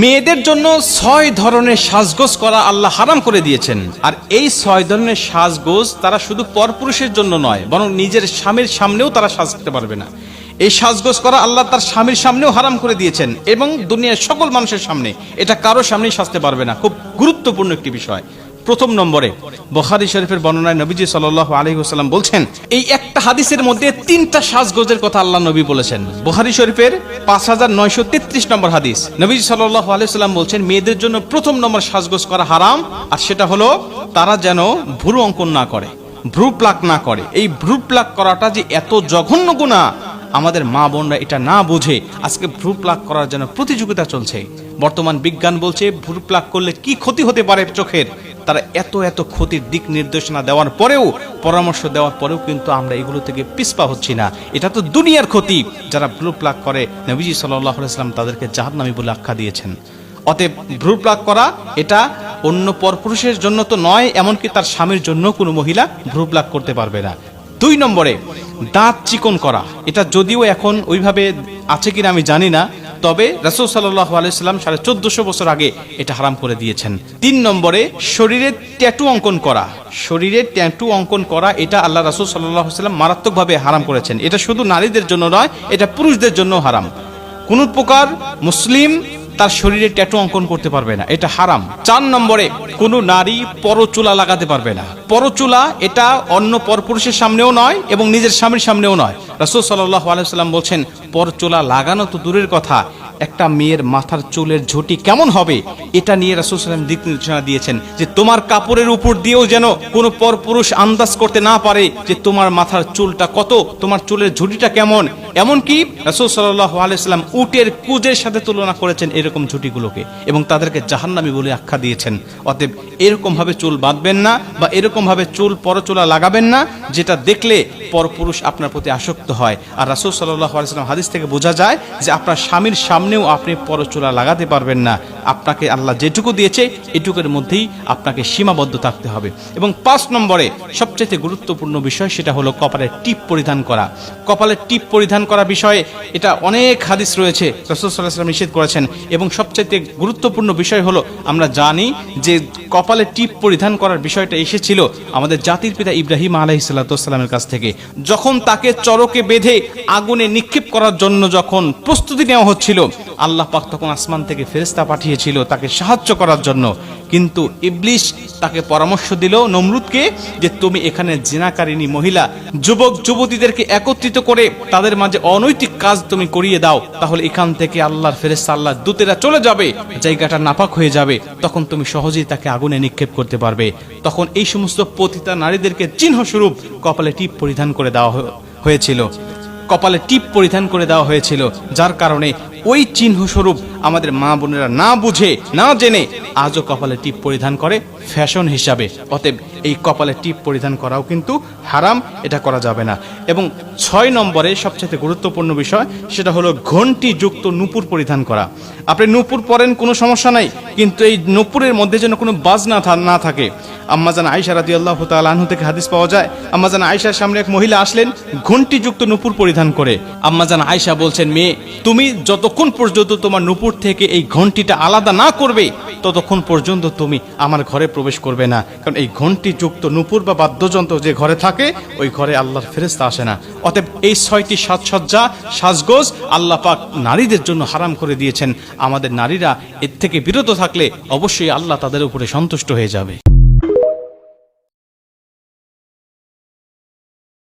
মেয়েদের জন্য ছয় ধরনের সাজগোজ করা আল্লাহ হারাম করে দিয়েছেন। আর এই ছয় ধরনের সাজগোজ তারা শুধু পরপুরুষের জন্য নয়, বরং নিজের স্বামীর সামনেও তারা সাজতে পারবে না। এই সাজগোজ করা আল্লাহ তার স্বামীর সামনেও হারাম করে দিয়েছেন এবং দুনিয়ার সকল মানুষের সামনে এটা কারও সামনেই সাজতে পারবে না। খুব গুরুত্বপূর্ণ একটি বিষয়। প্রথম নম্বরে বখারি শরীফের বর্ণনায় নবীজি সাল্লাহ আলহিহাস্লাম বলছেন, এই একটা হাদিসের মধ্যে তিনটা সাজগোজের কথা আল্লাহ নবী বলেছেন। বখারি শরীফের পাঁচ হাজার নয়শো তেত্রিশ নম্বর হাদিস। নবীজি সাল্লাহ আলহিহাল্লাম বলছেন, মেয়েদের জন্য প্রথম নম্বর সাজগোজ করা হারাম, আর সেটা হলো তারা যেন ভুরু অঙ্কন না করে, ভ্রু প্লাক না করে। এই ভ্রু প্লাক করাটা যে এত জঘন্য গুণা আমাদের মা বোনরা এটা না বুঝে আজকে ভ্রু প্লাক করার জন্য প্রতিযোগিতা চলছে। বর্তমান বিজ্ঞান বলছে, ভ্রু প্লাক করলে কি ক্ষতি হতে পারে চোখের? তারা এত এত ক্ষতির দিক নির্দেশনা দেওয়ার পরেও, পরামর্শ দেওয়ার পরেও কিন্তু আমরা এগুলো থেকে পিসপা হচ্ছি না। এটা তো দুনিয়ার ক্ষতি। যারা ভ্রু প্লাক করে, নবীজি সাল্লাম তাদেরকে জাহান্নামী বলে আখ্যা দিয়েছেন। অতএব ভ্রু প্লাক করা, এটা অন্য পরপুরুষের জন্য তো নয়, এমনকি তার স্বামীর জন্য কোনো মহিলা ভ্রু প্লাক করতে পারবে না। দুই নম্বরে, দাঁত চিকন করা। এটা যদিও এখন ওইভাবে আছে কিনা আমি জানি না তবে রাসুল সাল্লাহ আলাইসাল্লাম সাড়ে চোদ্দশো বছর আগে এটা হারাম করে দিয়েছেন। তিন নম্বরে, শরীরে ট্যাটু অঙ্কন করা। শরীরে ট্যাটু অঙ্কন করা, এটা আল্লাহ রাসুল সাল্লাহ সাল্লাম মারাত্মকভাবে হারাম করেছেন। এটা শুধু নারীদের জন্য নয়, এটা পুরুষদের জন্য হারাম। কোন প্রকার মুসলিম তার শরীরে ট্যাটু অঙ্কন করতে পারবে না, এটা হারাম। চার নম্বরে, কোনো নারী পরচুলা লাগাতে পারবে না। পরচুলা এটা অন্য পরপুরুষের সামনেও নয় এবং নিজের স্বামীর সামনেও নয়। রাসুল সাল্লাহ আলাইসাল্লাম বলছেন, পরচুলা লাগানো তো দূরের কথা একটা মেয়ের মাথার চুলের ঝুঁটি কেমন হবে? এটা নিয়ে রাসুল সাল্লাম দিক নির্দেশনা দিয়েছেন যে তোমার কাপড়ের উপর দিয়েও যেন কোনো পরপুরুষ আন্দাজ করতে না পারে যে তোমার মাথার চুলটা কত, তোমার চুলের ঝুঁটিটা কেমন। এমনকি রাসুল সাল্লাহ আলাইসাল্লাম উটের কুজের সাথে তুলনা করেছেন এরকম ঝুঁটিগুলোকে এবং তাদেরকে জাহান্নামি বলে আখ্যা দিয়েছেন। অতএব এরকমভাবে চুল বাঁধবেন না বা এরকমভাবে চুল পরচুলা লাগাবেন না, যেটা দেখলে পরপুরুষ আপনার প্রতি আসক্ত হয়। আর রাসুল সাল্লাহ আলাইসাল্লাম হাদিস থেকে বোঝা যায় যে আপনার স্বামীর সামনেও আপনি পরচুলা লাগাতে পারবেন না। আপনাকে আল্লাহ যেটুকু দিয়েছে, এটুকুর মধ্যেই আপনাকে সীমাবদ্ধ থাকতে হবে। এবং পাঁচ নম্বরে সবচেয়ে গুরুত্বপূর্ণ বিষয় সেটা হলো কপালের টিপ পরিধান করা। কপালের টিপ পরিধান করা বিষয়ে এটা অনেক হাদিস রয়েছে, রসুল সাল্লাহাম নিষেধ করেছেন। এবং সবচেয়ে গুরুত্বপূর্ণ বিষয় হলো, আমরা জানি যে কপালে টিপ পরিধান করার বিষয়টা এসেছিল আমাদের জাতির পিতা ইব্রাহিম আলাহি সাল্লাতামের কাছ থেকে। যখন তাকে চরকে বেঁধে আগুনে নিক্ষেপ করার জন্য যখন প্রস্তুতি নেওয়া হচ্ছিল, আল্লাহ পাক তখন আসমান থেকে ফেরেস্তা পাঠিয়েছিল তাকে সাহায্য করার জন্য। কিন্তু ইবলিশ তাকে পরামর্শ দিল নমরুদকে যে তুমি এখানে জেনাকারিনী মহিলা, যুবক, যুবতীদেরকে একত্রিত করে তাদের মাঝে অনৈতিক কাজ তুমি করিয়ে দাও। তাহলে এখান থেকে আল্লাহর ফেরেস্তা আল্লাহর দূতেরা চলে যাবে, জায়গাটা নাপাক হয়ে যাবে। তখন তুমি সহজেই তাকে আগুনে নিক্ষেপ করতে পারবে। তখন এই সমস্ত পতিতা নারীদেরকে চিহ্ন স্বরূপ কপালে টিপ পরিধান করে দেওয়া হয়েছিল। কপালে টিপ পরিধান করে দেওয়া হয়েছিল। যার কারণে ওই চিহ্ন স্বরূপ আমাদের মা বোনেরা না বুঝে, না জেনে আজও কপালে টিপ পরিধান করে ফ্যাশন হিসাবে। অতএব এই কপালে টিপ পরিধান করাও কিন্তু হারাম, এটা করা যাবে না। এবং ছয় নম্বরে সবচেয়ে গুরুত্বপূর্ণ বিষয়, সেটা হলো ঘন্টি যুক্ত নুপুর পরিধান করা। আপনি নুপুর পরেন কোনো সমস্যা নাই, কিন্তু এই নুপুরের মধ্যে যেন কোনো বাজ না না থাকে। আম্মাজান আয়সা রাদি আল্লাহ তালু থেকে হাদিস পাওয়া যায় আম্মাজান আয়সার সামনে এক মহিলা আসলেন ঘন্টিযুক্ত নুপুর পরিধান করে। আম্মাজান আয়সা বলছেন, মেয়ে, তুমি যতক্ষণ পর্যন্ত তোমার নুপুর থেকে এই ঘন্টিটা আলাদা না করবে, ততক্ষণ পর্যন্ত তুমি আমার ঘরে প্রবেশ করবে না। কারণ এই ঘন্টি যুক্ত নুপুর বা বাদ্যযন্ত্র যে ঘরে থাকে, ওই ঘরে আল্লাহর ফেরেস্তা আসে না। অতএব এই ছয়টি সাজসজ্জা, সাজগোজ আল্লাহ পাক নারীদের জন্য হারাম করে দিয়েছেন। আমাদের নারীরা এর থেকে বিরত থাকলে অবশ্যই আল্লাহ তাদের উপরে সন্তুষ্ট হয়ে যাবে।